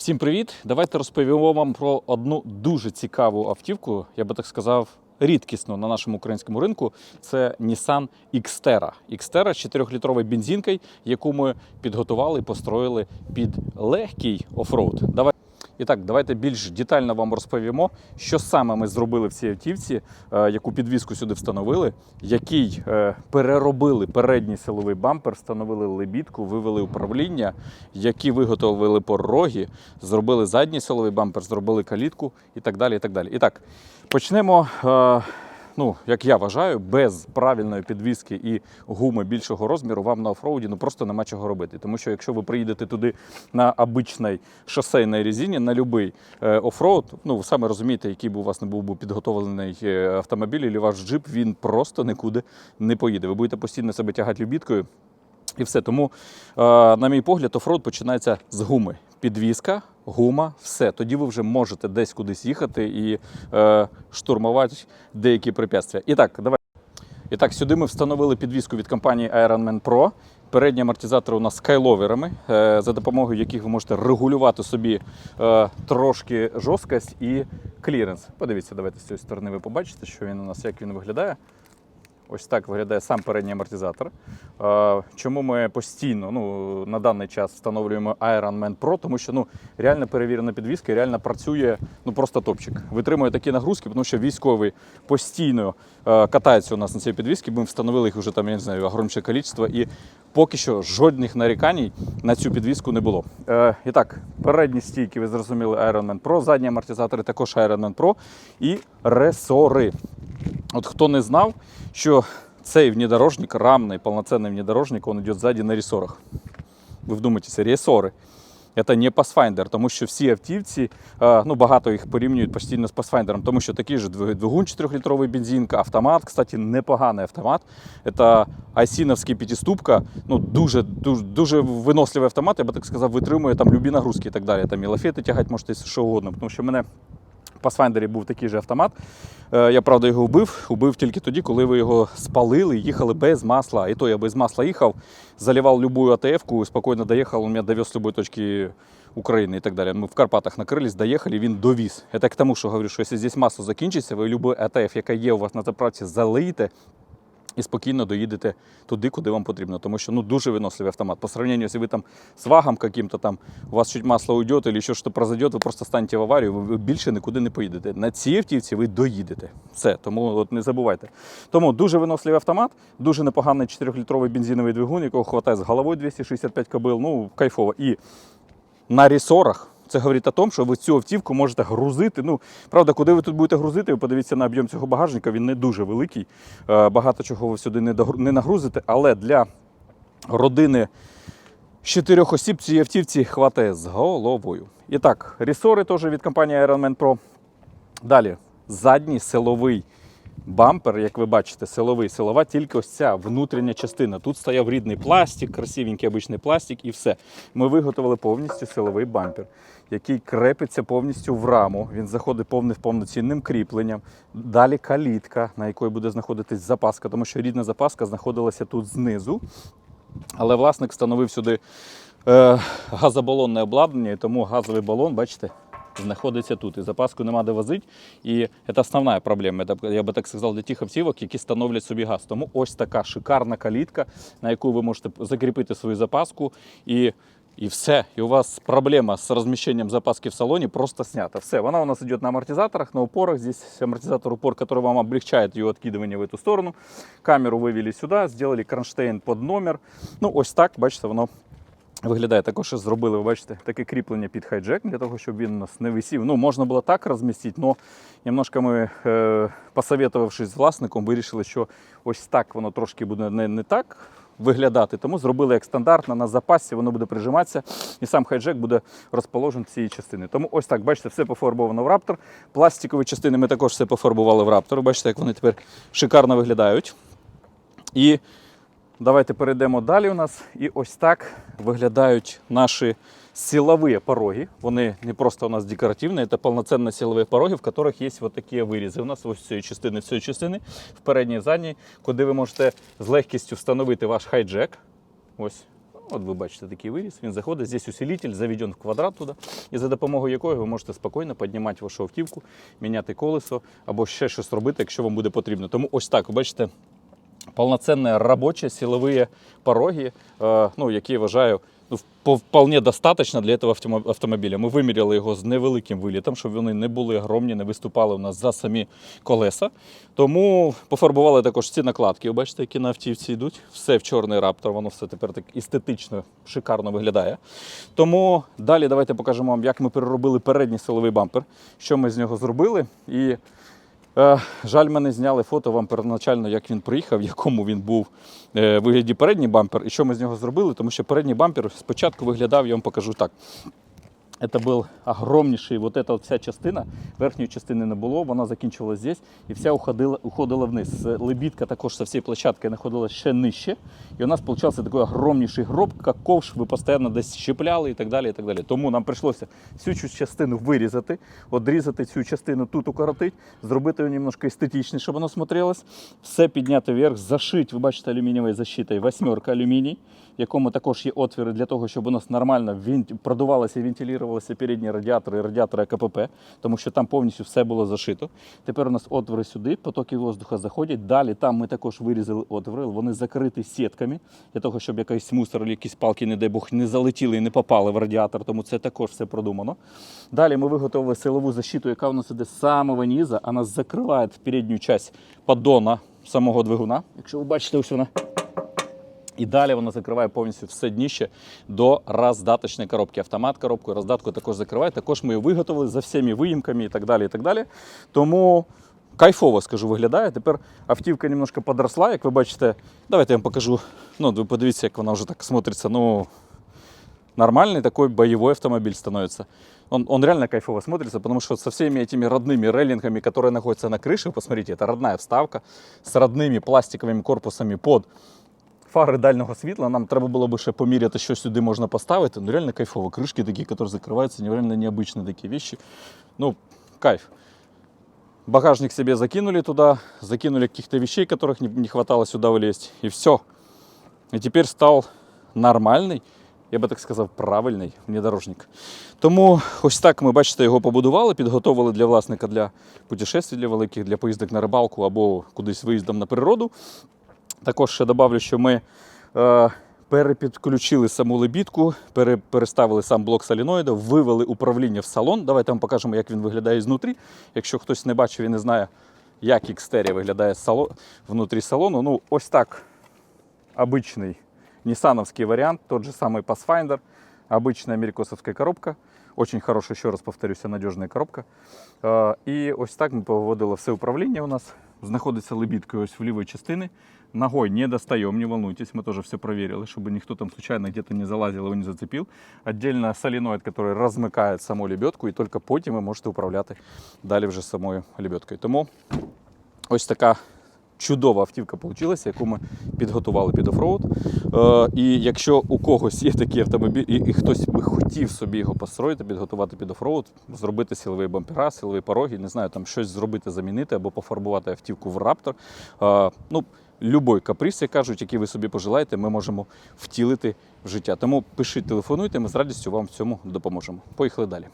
Всім привіт! Давайте розповімо вам про одну дуже цікаву автівку, я би так сказав, рідкісну на нашому українському ринку. Це Nissan Xterra. Xterra з 4-літровою бензинкою, яку ми підготували і построїли під легкий офроуд. Давай. І так, давайте більш детально вам розповімо, що саме ми зробили в цій автівці, е, яку підвіску сюди встановили, який е, переробили передній силовий бампер, встановили лебідку, вивели управління, які виготовили пороги, зробили задній силовий бампер, зробили калітку і так далі. І так далі. І так, почнемо. Ну, як я вважаю, без правильної підвіски і гуми більшого розміру вам на офроуді ну просто нема чого робити. Тому що якщо ви приїдете туди на обичній шосейній резині, на будь-який е, офроуд, ну ви самі розумієте, який би у вас не був би підготовлений е, автомобіль, і ваш джип, він просто нікуди не поїде. Ви будете постійно себе тягати любіткою. І все. Тому, е, на мій погляд, офроуд починається з гуми. Підвізка, гума, все. Тоді ви вже можете десь кудись їхати і е, штурмувати деякі препятствия. І так, давай. І так, сюди ми встановили підвізку від компанії Ironman Pro. Передні амортизатори у нас з кайловерами, е, за допомогою яких ви можете регулювати собі е, трошки жорсткость і кліренс. Подивіться, давайте з цієї сторони ви побачите, що він у нас, як він виглядає. Ось так виглядає сам передній амортизатор. Е, Чому ми постійно ну, на даний час встановлюємо Ironman Pro? Тому що ну, реально перевірена підвізка, реально працює ну, просто топчик. Витримує такі нагрузки, тому що військовий постійно е, катається у нас на цій підвізці. Ми встановили їх вже там, я не знаю, огромніше кількість, і поки що жодних нарікань на цю підвізку не було. Е, і так, передні стійки, ви зрозуміли, Ironman Pro, задні амортизатори також Ironman Pro і ресори. От хто не знав, що цей внедорожник, рамний, повноцінний внедорожник, він йде ззаді на ресорах. Ви вдумайтеся, ресори. Це не Pathfinder, тому що всі автівці, е, ну багато їх порівнюють постійно з Pathfinder, тому що такий же двигун 4-літровий бензинка, автомат, кстати, непоганий автомат. Це айсіновський п'ятиступка, ну дуже, дуже, дуже виносливий автомат, я би так сказав, витримує там любі нагрузки і так далі. Там і лафети тягати можете що угодно, тому що мене в Pathfinder був такий же автомат. Е, Я правда його вбив. Убив тільки тоді, коли ви його спалили, їхали без масла. І то я без масла їхав, заливав любую АТФ-ку, спокійно доїхав, він мене довез з будь-якої точки України і так далі. Ми в Карпатах накрились, доїхали, він довіз. Я так тому, що говорю, що якщо здесь масло закінчиться, ви любой АТФ, яка є у вас на заправці, залиєте, і спокійно доїдете туди, куди вам потрібно. Тому що ну, дуже виносливий автомат. По сравнению, якщо ви там з вагом каким-то там, у вас чуть масло уйде, або щось произойде, ви просто станете в аварію, ви більше нікуди не поїдете. На цій автівці ви доїдете. Все, тому от не забувайте. Тому дуже виносливий автомат, дуже непоганий 4-літровий бензиновий двигун, якого хватає з головою 265 кобил, ну кайфово. І на ресорах. Це говорить о тому, що ви цю автівку можете грузити. Ну, правда, куди ви тут будете грузити, ви подивіться на об'єм цього багажника, він не дуже великий. Е, Багато чого ви сюди не нагрузите, але для родини з чотирьох осіб цієї автівці хватає з головою. І так, ресори теж від компанії Ironman Pro. Далі, задній силовий бампер, як ви бачите, силовий, силова, тільки ось ця внутрішня частина. Тут стояв рідний пластик, красивенький обичний пластик і все. Ми виготовили повністю силовий бампер, який крепиться повністю в раму. Він заходить повним повноцінним кріпленням. Далі калітка, на якої буде знаходитись запаска, тому що рідна запаска знаходилася тут знизу. Але власник встановив сюди е, газобалонне обладнання, і тому газовий балон, бачите, знаходиться тут. І запаску нема де возити. І це основна проблема, це, я би так сказав, для тих автівок, які становлять собі газ. Тому ось така шикарна калітка, на яку ви можете закріпити свою запаску. І і все. І у вас проблема з розміщенням запаски в салоні просто снята. Все, вона у нас идет на амортизаторах, на упорах. Здесь амортизатор упор, который вам облегчает ее откидывание в эту сторону. Камеру вивели сюди, сделали кронштейн під номер. Ну, ось так, бачите, воно виглядає. Також зробили, ви бачите, таке кріплення під хайджек, для того, щоб він у нас не висів. Ну, можна було так розмістити, але немножко ми, е, посоветувавшись з власником, вирішили, що ось так воно трошки буде не, не так виглядати. Тому зробили як стандартно на запасі, воно буде прижиматися, і сам хайджек буде розположений з цієї частини. Тому ось так, бачите, все пофарбовано в раптор. Пластикові частини ми також все пофарбували в раптор. Бачите, як вони тепер шикарно виглядають. І давайте перейдемо далі у нас. І ось так виглядають наші силові пороги. Вони не просто у нас декоративні, це повноцінні силові пороги, в яких є вот такі вирізи. У нас ось цієї частини, цієї частини, в передній і задній, куди ви можете з легкістю встановити ваш хайджек. Ось. От ви бачите такий виріз, він заходить. Здесь усилитель заведен в квадрат туди, і за допомогою якої ви можете спокійно піднімати вашу автівку, міняти колесо або ще щось робити, якщо вам буде потрібно. Тому ось так, ви бачите, полноценные рабочие силовые пороги, э, ну, які я вважаю ну, вп- вполне достаточно для этого автомо- автомобіля. Ми виміряли його з невеликим вилітом, щоб вони не були огромні, не виступали у нас за самі колеса. Тому пофарбували також ці накладки. Ви бачите, які на автівці йдуть. Все в чорний раптор, воно все тепер так естетично, шикарно виглядає. Тому далі давайте покажемо вам, як ми переробили передній силовий бампер, що ми з нього зробили. І Е, жаль, мене зняли фото вам первоначально, як він приїхав, в якому він був е, вигляді передній бампер, і що ми з нього зробили, тому що передній бампер спочатку виглядав, я вам покажу так. Це був огромніший, вот эта от вся частина, верхньої частини не було, вона закінчувалася здесь і вся уходила, уходила вниз. Лебідка також з всієї площадки знаходилася ще нижче. І у нас получався такий огромніший гроб, як ковш, ви постійно десь щепляли і так далі. і так далі. Тому нам прийшлося всю цю частину вирізати, одрізати цю частину тут укоротити, зробити її немножко естетичніше, щоб воно смотрелось. Все підняти вверх, зашити, ви бачите, алюмінієвою защитою, восьмерка алюміній, в якому також є отвіри для того, щоб у нас нормально продувалося і вентилювалися передні радіатори і радіатори КПП, тому що там повністю все було зашито. Тепер у нас отвори сюди, потоки воздуха заходять. Далі там ми також вирізали отвори, вони закриті сітками для того, щоб якийсь мусор, якісь палки, не дай Бог, не залетіли і не попали в радіатор, тому це також все продумано. Далі ми виготовили силову защиту, яка у нас іде з самого низу, вона закриває передню частину поддона самого двигуна. Якщо ви бачите, ось вона І далі вона закриває повністю все дніще до роздаточної коробки. Автомат коробку, роздатку також закриває. Також ми її виготовили за всіми виїмками і так далі. і так далі. Тому кайфово, скажу, виглядає. Тепер автівка немножко подросла, як ви бачите. Давайте я вам покажу. Ну, ви подивіться, як вона вже так смотриться. Ну, нормальный такой боевой автомобиль становится. Он, он реально кайфово смотрится, потому что со всеми этими родными рейлингами, которые находятся на крыше, посмотрите, это родная вставка с родными пластиковыми корпусами под фари дальнього світла. Нам треба було би ще поміряти, що сюди можна поставити. Ну реально кайфово. Крышки такі, які закриваються, реально необычные такі вещи. Ну, кайф. Багажник себе закинули туда, закинули каких-то вещей, которых не, не хватало сюда влезть, и все. І тепер став нормальний, я би так сказав, правильний внедорожник. Тому ось так ми, бачите, його побудували, підготовили для власника для путешествий для великих, для поїздок на рибалку або кудись виїздом на природу. Також ще добавлю, що ми е, перепідключили саму лебідку, пере, переставили сам блок соліноїда, вивели управління в салон. Давайте вам покажемо, як він виглядає знутрі. Якщо хтось не бачив і не знає, як Xteria виглядає з сало- внутрі салону. Ну, ось так обычный ниссановский вариант, тот же самый Pathfinder, обычная америкосовская коробка. Очень хорошая, ще раз повторюся, надіжна коробка. Е, І ось так ми поводили все управління у нас. Знаходиться лебідкою ось в лівій частині. Ногой не достаем, не волнуйтесь, мы тоже все проверили, чтобы никто там случайно где-то не залазил, его не зацепил. Отдельно соленоид, который размыкает саму лебедку, і тільки потім ви можете управляти далі вже самою лебедкою. Тому ось така чудова автівка вийшла, яку ми підготували під офроуд. Е, і якщо у когось є такий автомобіль, і, і хтось би хотів собі його построїти, підготувати під офроуд, зробити силові бампера, силові пороги, не знаю, там щось зробити, замінити або пофарбувати автівку в раптор. Е, ну, Любой каприз, як кажуть, який ви собі пожелаєте, ми можемо втілити в життя. Тому пишіть, телефонуйте, ми з радістю вам в цьому допоможемо. Поїхали далі.